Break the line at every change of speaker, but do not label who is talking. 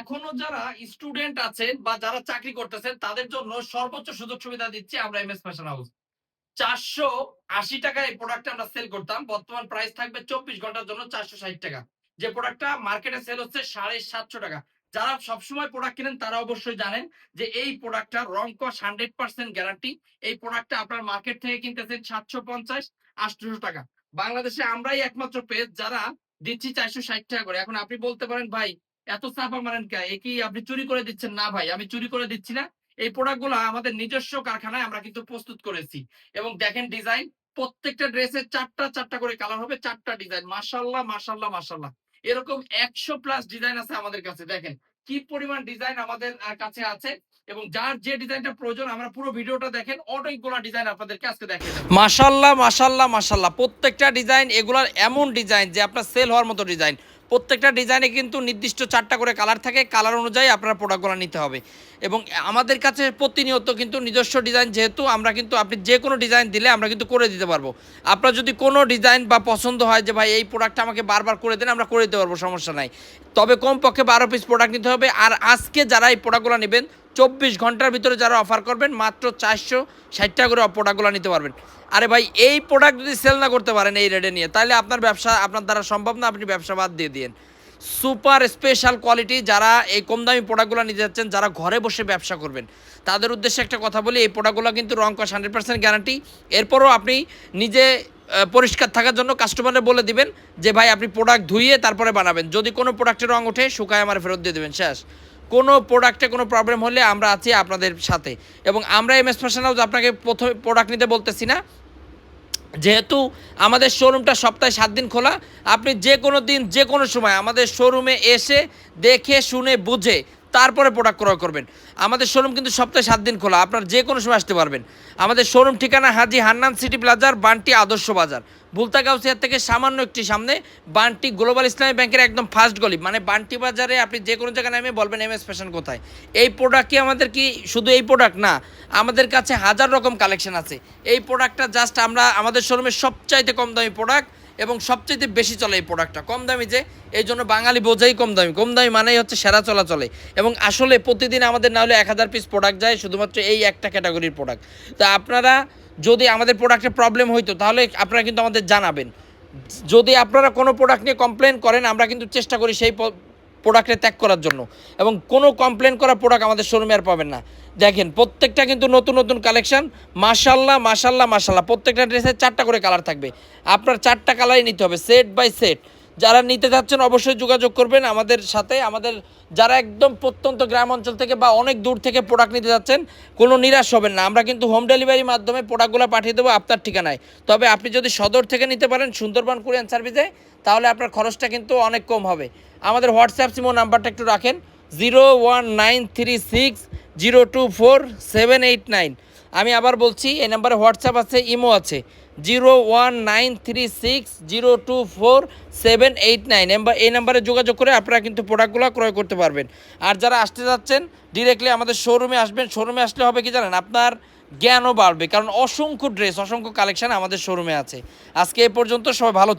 এখনও যারা স্টুডেন্ট আছেন বা যারা চাকরি করতেছেন, তাদের জন্য সর্বোচ্চ সুযোগ সুবিধা দিচ্ছি আমরা এমএস ফ্যাশন হাউস চারশো আশি টাকায় এই প্রোডাক্টটা আমরা সেল করতাম। বর্তমান প্রাইস থাকবে চব্বিশ ঘণ্টার জন্য চারশো ষাট টাকা। যে প্রোডাক্টটা মার্কেটে সেল হচ্ছে সাড়ে সাতশো টাকা। যারা সবসময় প্রোডাক্ট কিনেন, তারা অবশ্যই জানেন যে এই প্রোডাক্টটা রং কস হান্ড্রেড পার্সেন্ট গ্যারান্টি এই প্রোডাক্টটা আপনার মার্কেট থেকে কিনতেছেন সাতশো পঞ্চাশ আটশোশো টাকা। বাংলাদেশে আমরাই একমাত্র পেজ যারা দিচ্ছি চারশো ষাট টাকা করে। এখন আপনি বলতে পারেন, ভাই এত চাপা মারেন কে? এ কি আপনি চুরি করে দিচ্ছেন? না ভাই, আমি চুরি করে দিচ্ছি না। এই প্রোডাক্টগুলো আমাদের নিজস্ব কারখানায় আমরা কিন্তু প্রস্তুত করেছি। এবং দেখেন ডিজাইন প্রত্যেকটা ড্রেসের চারটা চারটা করে কালার হবে, চারটা ডিজাইন মাশাল্লাহ মাশাল্লাহ মাশাল্লাহ এরকম একশো প্লাস ডিজাইন আছে আমাদের কাছে, দেখেন। কি পরিমাণ ডিজাইন আমাদের কাছে আছে। এবং যার যে ডিজাইনটা প্রয়োজন, আমরা পুরো ভিডিওটা দেখেন, অনেকগুলো ডিজাইন আপনাদেরকে আজকে দেখিয়ে দেবো। মাশাল্লাহ মাশাল্লাহ মাশাল্লাহ প্রত্যেকটা ডিজাইন এগুলার এমন ডিজাইন যে আপনার সেল হওয়ার মতো ডিজাইন প্রত্যেকটা ডিজাইনে কিন্তু নির্দিষ্ট চারটা করে কালার থাকে। কালার অনুযায়ী আপনার প্রোডাক্টগুলো নিতে হবে। এবং আমাদের কাছে প্রতিনিয়ত কিন্তু নিজস্ব ডিজাইন যেহেতু, আমরা কিন্তু আপনি যে কোনো ডিজাইন দিলে আমরা কিন্তু করে দিতে পারব। আপনার যদি কোনো ডিজাইন বা পছন্দ হয় যে, ভাই, এই প্রোডাক্টটা আমাকে বারবার করে দেন, আমরা করে দিতে পারব, সমস্যা নাই। তবে কমপক্ষে বারো পিস প্রোডাক্ট নিতে হবে। আর আজকে যারা এই প্রোডাক্টগুলো নেবেন চব্বিশ ঘণ্টার ভিতরে যারা অফার করবেন, মাত্র চারশো ষাট টাকা করে প্রোডাক্টগুলো নিতে পারবেন। আরে ভাই, এই প্রোডাক্ট যদি সেল না করতে পারেন এই রেটে নিয়ে, তাহলে আপনার ব্যবসা, আপনার দ্বারা সম্ভব না আপনি ব্যবসা বাদ দিয়ে দিন সুপার স্পেশাল কোয়ালিটি যারা এই কম দামি প্রোডাক্টগুলো নিতে যাচ্ছেন, যারা ঘরে বসে ব্যবসা করবেন, তাদের উদ্দেশ্যে একটা কথা বলি, এই প্রোডাক্টগুলো কিন্তু রং কস হান্ড্রেড পার্সেন্ট গ্যারান্টি এরপরও আপনি নিজে পরিষ্কার থাকার জন্য কাস্টমারে বলে দিবেন যে, ভাই, আপনি প্রোডাক্ট ধুইয়ে তারপরে বানাবেন। যদি কোনো প্রোডাক্টের রং ওঠে, শুকায় আমার ফেরত দিয়ে দেবেন, শেষ। কোনো প্রোডাক্টে কোনো প্রবলেম হলে আমরা আছি আপনাদের সাথে। এবং আমরা এম এস ফ্যাশন হাউস আপনাকে প্রথমে প্রোডাক্ট নিতে বলতেছি না। যেহেতু আমাদের শোরুমটা সপ্তাহে সাত দিন খোলা, আপনি যে কোনো দিন যে কোনো সময় আমাদের শোরুমে এসে দেখে, শুনে, বুঝে তারপরে প্রোডাক্ট ক্রয় করবেন। আমাদের শোরুম কিন্তু সপ্তাহে সাত দিন খোলা, আপনার যে কোনো সময় আসতে পারবেন। আমাদের শোরুম ঠিকানা হাজি হান্নান সিটি প্লাজার, বান্টি আদর্শ বাজার। বুলতা গাউসিয়ার থেকে সামান্য একটি সামনে, বান্টি গ্লোবাল ইসলামী ব্যাংকের একদম ফার্স্ট গলি। মানে বান্টি বাজারে আপনি যে কোনো জায়গায় নামে বলবেন, এম এস ফ্যাশন কোথায়? এই প্রোডাক্ট কি আমাদের কি শুধু এই প্রোডাক্ট না, আমাদের কাছে হাজার রকম কালেকশন আছে। এই প্রোডাক্টটা জাস্ট আমরা, আমাদের শোরুমের সবচাইতে কম দামি প্রোডাক্ট এবং সবচেয়ে বেশি চলে এই প্রোডাক্টটা কম দামি যে, এই জন্য বাঙালি বোঝাই কম দামি। কম দামি মানেই হচ্ছে সেরা চলা চলে এবং আসলে প্রতিদিন আমাদের না হলে এক হাজার পিস প্রোডাক্ট যায় শুধুমাত্র এই একটা ক্যাটাগরির প্রোডাক্ট তো আপনারা যদি আমাদের প্রোডাক্টে প্রবলেম হইতো, তাহলে আপনারা কিন্তু আমাদের জানাবেন। যদি আপনারা কোনো প্রোডাক্ট নিয়ে কমপ্লেন করেন, আমরা কিন্তু চেষ্টা করি সেই প্রোডাক্টে ত্যাগ করার জন্য। এবং কোনো কমপ্লেন করা প্রোডাক্ট আমাদের শোরুমে আর পাবেন না। দেখেন, প্রত্যেকটা কিন্তু নতুন নতুন কালেকশান মাশাল্লাহ মাশাল্লাহ মাশাল্লাহ প্রত্যেকটা ড্রেসের চারটা করে কালার থাকবে। আপনার চারটা কালারই নিতে হবে সেট বাই সেট যারা নিতে যাচ্ছেন অবশ্যই যোগাযোগ করবেন আমাদের সাথে। আমাদের যারা একদম প্রত্যন্ত গ্রাম অঞ্চল থেকে বা অনেক দূর থেকে প্রোডাক্ট নিতে যাচ্ছেন, কোনো নিরাশ হবেন না। আমরা কিন্তু হোম ডেলিভারির মাধ্যমে প্রোডাক্টগুলো পাঠিয়ে দেবো আপনার ঠিকানায়। তবে আপনি যদি সদর থেকে নিতে পারেন সুন্দরবন কুরিয়ান সার্ভিসে, তাহলে আপনার খরচটা কিন্তু অনেক কম হবে। আমাদের হোয়াটসঅ্যাপ সিমো নাম্বারটা একটু রাখেন zero one nine three six zero two four seven eight nine আমি আবার বলছি, এই নাম্বারে হোয়াটসঅ্যাপ আছে, ইমো আছে। Zero one nine three six zero two four seven eight nine. এই নাম্বারে যোগাযোগ করে আপনারা কিন্তু প্রোডাক্টগুলো ক্রয় করতে পারবেন। আর যারা আসতে যাচ্ছেন ডিরেক্টলি আমাদের শোরুমে আসবেন শোরুমে আসলে হবে কি জানেন, আপনার জ্ঞানও বাড়বে। কারণ অসংখ্য ড্রেস অসংখ্য কালেকশন আমাদের শোরুমে আছে। আজকে এ পর্যন্ত সবাই ভালো